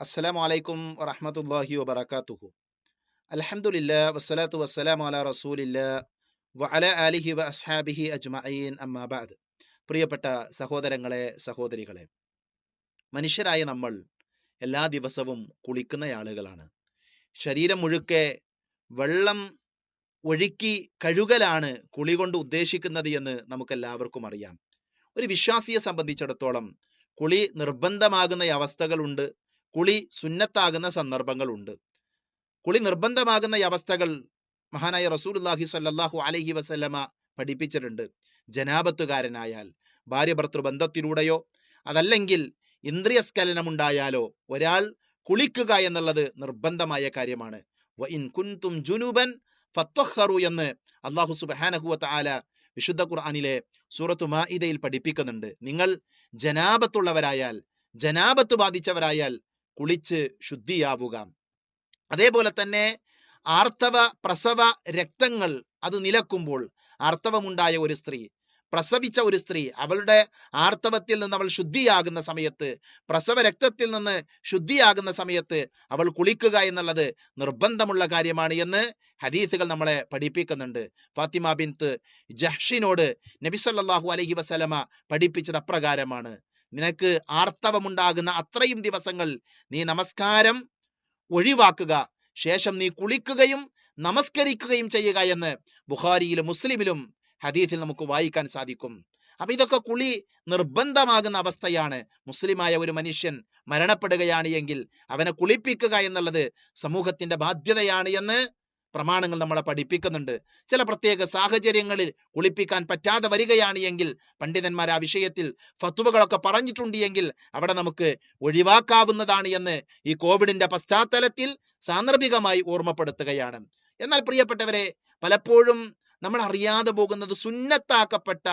അസ്സലാമു വലൈക്കും വറഹമത്തല്ലാഹി വബറകാതുഹു അലഹമുല്ല വസ്സലാത്തു വസ്സലാം അല റസൂലില്ല വഅല അലിഹി വ അസ്ഹാബിഹി അജ്മഈൻ അമ്മാ ബഅദ്. പ്രിയപ്പെട്ട സഹോദരങ്ങളെ സഹോദരികളെ മനുഷ്യരായ നമ്മൾ എല്ലാ ദിവസവും കുളിക്കുന്ന ആളുകളാണ് ശരീരം മുഴുക്കെ വെള്ളം ഒഴുക്കി കഴുകലാണ് കുളി കൊണ്ട് ഉദ്ദേശിക്കുന്നത് എന്ന് നമുക്കെല്ലാവർക്കും അറിയാം. ഒരു വിശ്വാസിയെ സംബന്ധിച്ചിടത്തോളം കുളി നിർബന്ധമാകുന്ന അവസ്ഥകളുണ്ട്. കുളി സുന്നത്താകുന്ന സന്ദർഭങ്ങളുണ്ട്. കുളി നിർബന്ധമാകുന്ന അവസ്ഥകൾ മഹാനായ റസൂലുള്ളാഹി സ്വല്ലല്ലാഹു അലഹി വസല്ലമ പഠിപ്പിച്ചിട്ടുണ്ട്. ജനാപത്തുകാരനായാൽ ഭാര്യ ഭർത്തൃ ബന്ധത്തിലൂടെയോ അതല്ലെങ്കിൽ ഇന്ദ്രിയസ്ഖലനമുണ്ടായാലോ ഒരാൾ കുളിക്കുക എന്നുള്ളത് നിർബന്ധമായ കാര്യമാണ്. കുൻതും ജുനുബൻ ഫത്വഹറു എന്ന് അള്ളാഹു സുബ്ഹാനഹു വതആല വിശുദ്ധ ഖുർആാനിലെ സൂറത്തു മാഇദയിൽ പഠിപ്പിക്കുന്നുണ്ട്. നിങ്ങൾ ജനാപത്തുള്ളവരായാൽ ജനാപത്ത് ബാധിച്ചവരായാൽ കുളിച്ച് ശുദ്ധിയാവുക. അതേപോലെ തന്നെ ആർത്തവ പ്രസവ രക്തങ്ങൾ അത് നിലക്കുമ്പോൾ ആർത്തവമുണ്ടായ ഒരു സ്ത്രീ പ്രസവിച്ച ഒരു സ്ത്രീ അവളുടെ ആർത്തവത്തിൽ നിന്ന് അവൾ ശുദ്ധിയാകുന്ന സമയത്ത് പ്രസവ രക്തത്തിൽ നിന്ന് ശുദ്ധിയാകുന്ന സമയത്ത് അവൾ കുളിക്കുക എന്നുള്ളത് നിർബന്ധമുള്ള കാര്യമാണ് എന്ന് ഹദീസുകൾ നമ്മളെ പഠിപ്പിക്കുന്നുണ്ട്. ഫാത്തിമ ബിൻത്ത് ജഹ്ഷിനോട് നബി അലഹി വസലമ പഠിപ്പിച്ചത് അപ്രകാരമാണ്. നിനക്ക് ആർത്തവമുണ്ടാകുന്ന അത്രയും ദിവസങ്ങൾ നീ നമസ്കാരം ഒഴിവാക്കുക. ശേഷം നീ കുളിക്കുകയും നമസ്കരിക്കുകയും ചെയ്യുക എന്ന് ബുഖാരിയിലും മുസ്ലിമിലും ഹദീഫിൽ നമുക്ക് വായിക്കാൻ സാധിക്കും. അപ്പൊ ഇതൊക്കെ കുളി നിർബന്ധമാകുന്ന അവസ്ഥയാണ്. മുസ്ലിമായ ഒരു മനുഷ്യൻ മരണപ്പെടുകയാണ് എങ്കിൽ അവനെ കുളിപ്പിക്കുക എന്നുള്ളത് സമൂഹത്തിന്റെ ബാധ്യതയാണ് എന്ന് പ്രമാണങ്ങൾ നമ്മളെ പഠിപ്പിക്കുന്നുണ്ട്. ചില പ്രത്യേക സാഹചര്യങ്ങളിൽ കുളിപ്പിക്കാൻ പറ്റാതെ വരികയാണ് എങ്കിൽ പണ്ഡിതന്മാർ ആ വിഷയത്തിൽ ഫത്തുവകളൊക്കെ പറഞ്ഞിട്ടുണ്ട് എങ്കിൽ അവിടെ നമുക്ക് ഒഴിവാക്കാവുന്നതാണ് എന്ന് ഈ കോവിഡിന്റെ പശ്ചാത്തലത്തിൽ സാന്ദർഭികമായി ഓർമ്മപ്പെടുത്തുകയാണ്. എന്നാൽ പ്രിയപ്പെട്ടവരെ പലപ്പോഴും നമ്മൾ അറിയാതെ പോകുന്നത് സുന്നത്താക്കപ്പെട്ട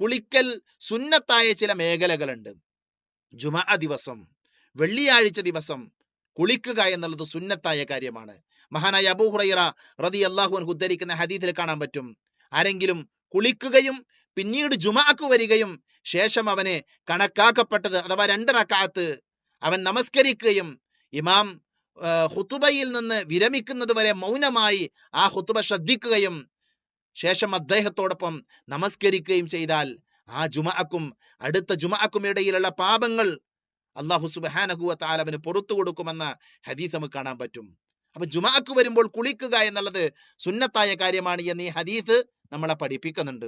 കുളിക്കൽ സുന്നത്തായ ചില മേഖലകളുണ്ട്. ജുമാ ദിവസം വെള്ളിയാഴ്ച ദിവസം കുളിക്കുക എന്നുള്ളത് സുന്നത്തായ കാര്യമാണ്. മഹാനായ അബൂ ഹുറൈറ റതി അള്ളാഹു ഉദ്ധരിക്കുന്ന ഹദീദിൽ കാണാൻ പറ്റും. ആരെങ്കിലും കുളിക്കുകയും പിന്നീട് ജുമാക്ക് വരികയും ശേഷം അവനെ കണക്കാക്കപ്പെട്ടത് അഥവാ രണ്ടറക്കാത്ത് അവൻ നമസ്കരിക്കുകയും ഇമാം ഹുത്തുബയിൽ നിന്ന് വിരമിക്കുന്നത് വരെ മൗനമായി ആ ഹുത്തുബ ശ്രദ്ധിക്കുകയും ശേഷം അദ്ദേഹത്തോടൊപ്പം നമസ്കരിക്കുകയും ചെയ്താൽ ആ ജുമാക്കും അടുത്ത ജുമാക്കും ഇടയിലുള്ള പാപങ്ങൾ അള്ളാഹു സുബാനഹുവ താലവന് പുറത്തു കൊടുക്കുമെന്ന ഹദീസ് നമുക്ക് കാണാൻ പറ്റും. അപ്പൊ ജുമാക്ക് വരുമ്പോൾ കുളിക്കുക എന്നുള്ളത് സുന്നത്തായ കാര്യമാണ് എന്ന് ഈ ഹദീസ് നമ്മളെ പഠിപ്പിക്കുന്നുണ്ട്.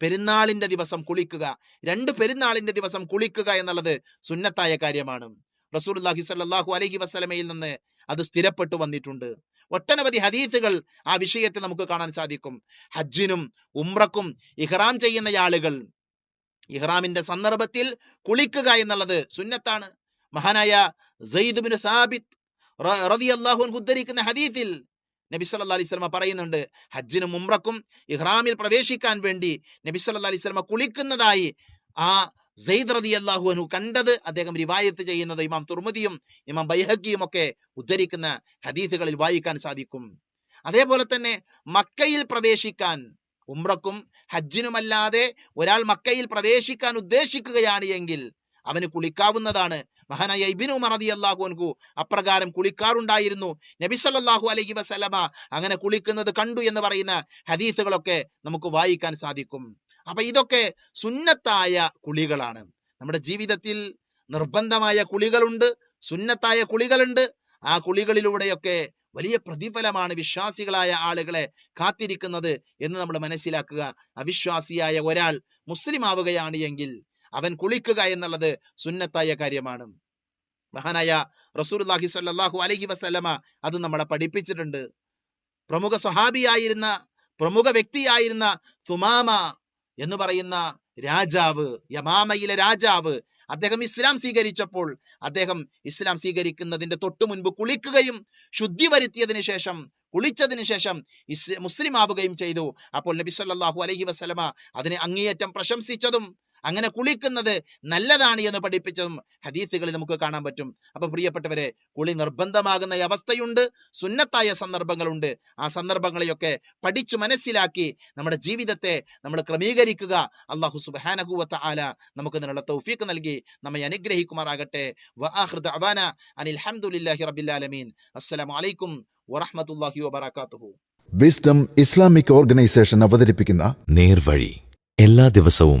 പെരുന്നാളിന്റെ ദിവസം കുളിക്കുക രണ്ട് പെരുന്നാളിന്റെ ദിവസം കുളിക്കുക എന്നുള്ളത് സുന്നത്തായ കാര്യമാണ്. റസൂലുള്ളാഹി സ്വല്ലല്ലാഹു അലഹി വസ്ലമയിൽ നിന്ന് അത് സ്ഥിരപ്പെട്ടു വന്നിട്ടുണ്ട്. ഒട്ടനവധി ഹദീസുകൾ ആ വിഷയത്തെ നമുക്ക് കാണാൻ സാധിക്കും. ഹജ്ജിനും ഉംറക്കും ഇഹ്റാം ചെയ്യുന്ന ആളുകൾ ഇഹ്റാമിന്റെ സന്ദർഭത്തിൽ കുളിക്കുക എന്നുള്ളത് സുന്നത്താണ്. മഹാനായ സെയ്ദ് ബിൻ സാബിത്ത് റളിയല്ലാഹു അൻഹു ഉദ്ധരിക്കുന്ന ഹദീസിൽ നബി സല്ലല്ലാഹി അലൈഹി സ്വലമ പറയുന്നുണ്ട് ഹജ്ജിനും ഉംറക്കും ഇഹ്റാമിൽ പ്രവേശിക്കാൻ വേണ്ടി നബി സല്ലല്ലാഹി അലൈഹി സ്വലമ കുളിക്കുന്നതായി ആ സെയ്ദ് റതി അള്ളാഹു അനു കണ്ടത്. അദ്ദേഹം റിവായത്ത് ചെയ്യുന്നത് ഇമാം തുർമുദിയും ഇമാം ബൈഹക്കിയും ഒക്കെ ഉദ്ധരിക്കുന്ന ഹദീസുകളിൽ വായിക്കാൻ സാധിക്കും. അതേപോലെ തന്നെ മക്കയിൽ പ്രവേശിക്കാൻ ഉംറക്കും ഹജ്ജിനുമല്ലാതെ ഒരാൾ മക്കയിൽ പ്രവേശിക്കാൻ ഉദ്ദേശിക്കുകയാണ് എങ്കിൽ അവന് കുളിക്കാവുന്നതാണ്. മഹാനായ ഇബിനു മറതി അള്ളാഹു അൻഹു അപ്രകാരം കുളിക്കാറുണ്ടായിരുന്നു. നബി സല്ലാഹു അലൈഹി വസല്ലമ അങ്ങനെ കുളിക്കുന്നത് കണ്ടു എന്ന് പറയുന്ന ഹദീസുകളൊക്കെ നമുക്ക് വായിക്കാൻ സാധിക്കും. അപ്പൊ ഇതൊക്കെ സുന്നത്തായ കുളികളാണ്. നമ്മുടെ ജീവിതത്തിൽ നിർബന്ധമായ കുളികളുണ്ട് സുന്നത്തായ കുളികളുണ്ട്. ആ കുളികളിലൂടെയൊക്കെ വലിയ പ്രതിഫലമാണ് വിശ്വാസികളായ ആളുകളെ കാത്തിരിക്കുന്നത് എന്ന് നമ്മൾ മനസ്സിലാക്കുക. അവിശ്വാസിയായ ഒരാൾ മുസ്ലിം ആവുകയാണ് എങ്കിൽ അവൻ കുളിക്കുക എന്നുള്ളത് സുന്നത്തായ കാര്യമാണ്. മഹാനായ റസൂർലാഹി സ്വല്ലല്ലാഹു അലഹി വസല്ലമ അത് നമ്മളെ പഠിപ്പിച്ചിട്ടുണ്ട്. പ്രമുഖ സ്വഹാബിയായിരുന്ന പ്രമുഖ വ്യക്തിയായിരുന്ന തുമാമ എന്ന് പറയുന്ന രാജാവ് യമാമയിലെ രാജാവ് അദ്ദേഹം ഇസ്ലാം സ്വീകരിച്ചപ്പോൾ അദ്ദേഹം ഇസ്ലാം സ്വീകരിക്കുന്നതിന്റെ തൊട്ടു മുൻപ് കുളിക്കുകയും ശുദ്ധി വരുത്തിയതിനു ശേഷം കുളിച്ചതിനു ശേഷം മുസ്ലിം ആവുകയും ചെയ്തു. അപ്പോൾ നബി സല്ലല്ലാഹു അലൈഹി വസല്ലമ അതിനെ അങ്ങേയറ്റം പ്രശംസിച്ചതും അങ്ങനെ കുളിക്കുന്നത് നല്ലതാണ് എന്ന് പഠിപ്പിച്ചതും ഹദീസുകളിൽ നമുക്ക് കാണാൻ പറ്റും. അപ്പൊ പ്രിയപ്പെട്ടവരെ കുളി നിർബന്ധമാകുന്ന അവസ്ഥയുണ്ട് സുന്നത്തായ സന്ദർഭങ്ങളുണ്ട്. ആ സന്ദർഭങ്ങളെയൊക്കെ പഠിച്ചു മനസ്സിലാക്കി നമ്മുടെ ജീവിതത്തെ നമ്മൾ ക്രമീകരിക്കുക. അള്ളാഹു സുബാനഹുവത്ത ആല നമുക്ക് ഇതിനുള്ള തൗഫീക്ക് നൽകി നമ്മെ അനുഗ്രഹിക്കുമാറാകട്ടെ. വആഖിറു ദഅവാന അനിൽ ഹംദുലില്ലാഹി റബ്ബിൽ ആലമീൻ. അസ്സലാമു അലൈക്കും വറഹ്മത്തുള്ളാഹി വബറകാതുഹു. വിസ്ഡം ഇസ്ലാമിക് ഓർഗനൈസേഷൻ അവതരിപ്പിക്കുന്ന നേർവഴി എല്ലാ ദിവസവും